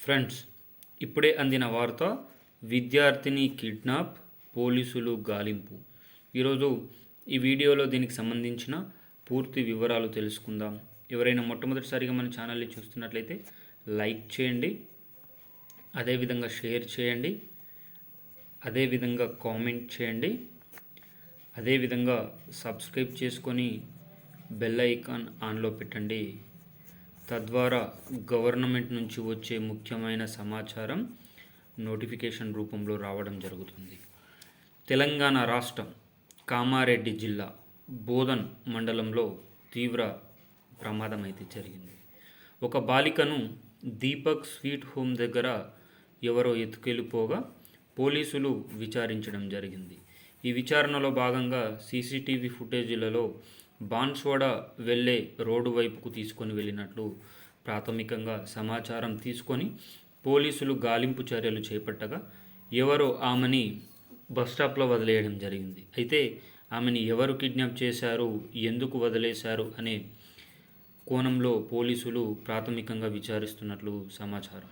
Friends ఇప్పుడే అందిన వార్త విద్యార్థిని కిడ్నాప్ పోలీసులు గాలింపు. ఈరోజు ఈ వీడియోలో దీనికి సంబంధించిన పూర్తి వివరాలు తెలుసుకుందాం. ఎవరైనా మొట్టమొదటిసారిగా మన ఛానల్ని చూస్తున్నట్లయితే లైక్ చేయండి అదేవిధంగా షేర్ చేయండి అదేవిధంగా కామెంట్ చేయండి అదేవిధంగా సబ్స్క్రైబ్ చేసుకొని బెల్ ఐకాన్ ఆన్లో పెట్టండి. తద్వారా గవర్నమెంట్ నుంచి వచ్చే ముఖ్యమైన సమాచారం నోటిఫికేషన్ రూపంలో రావడం జరుగుతుంది. తెలంగాణ రాష్ట్రం కామారెడ్డి జిల్లా బోధన్ మండలంలో తీవ్ర ప్రమాదం అయితే జరిగింది. ఒక బాలికను దీపక్ స్వీట్ హోమ్ దగ్గర ఎవరో ఎత్తుకెళ్ళిపోగా పోలీసులు విచారించడం జరిగింది. ఈ విచారణలో భాగంగా సీసీటీవీ ఫుటేజీలలో బాన్స్వాడ వెళ్ళే రోడ్డు వైపుకు తీసుకొని వెళ్ళినట్లు ప్రాథమికంగా సమాచారం తీసుకొని పోలీసులు గాలింపు చర్యలు చేపట్టగా ఎవరో ఆమెని బస్ స్టాప్లో వదిలేయడం జరిగింది. అయితే ఆమెని ఎవరు కిడ్నాప్ చేశారు ఎందుకు వదిలేశారు అనే కోణంలో పోలీసులు ప్రాథమికంగా విచారిస్తున్నట్లు సమాచారం.